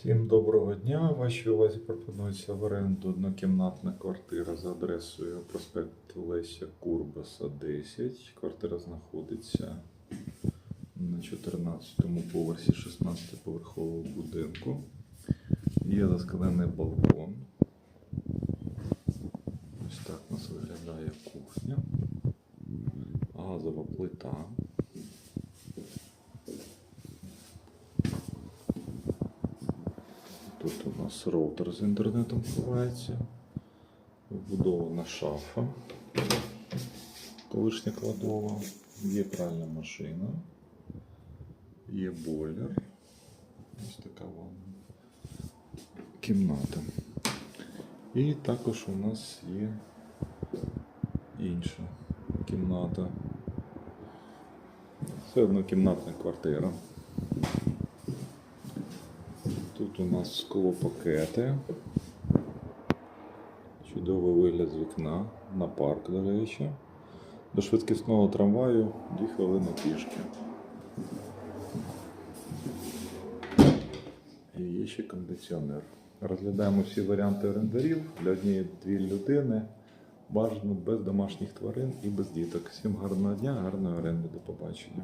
Всім доброго дня. Вашій увазі пропонується в оренду однокімнатна квартира за адресою проспект Леся Курбаса, 10. Квартира знаходиться на 14-му поверсі 16-поверхового будинку. Є заскалений балкон. Ось так у нас виглядає кухня. Газова плита. Тут у нас роутер з інтернетом ховається. Вбудована шафа. Колишня кладова. Є пральна машина. Є бойлер. Ось така ванна. Кімната. І також у нас є інша кімната. Це однокімнатна квартира. Тут у нас склопакети. Чудовий вигляд з вікна на парк, до речі. До швидкісного трамваю 2 хвилини пішки. І є ще кондиціонер. Розглядаємо всі варіанти орендарів для однієї-дві людини. Бажано без домашніх тварин і без діток. Всім гарного дня, гарної оренди, до побачення.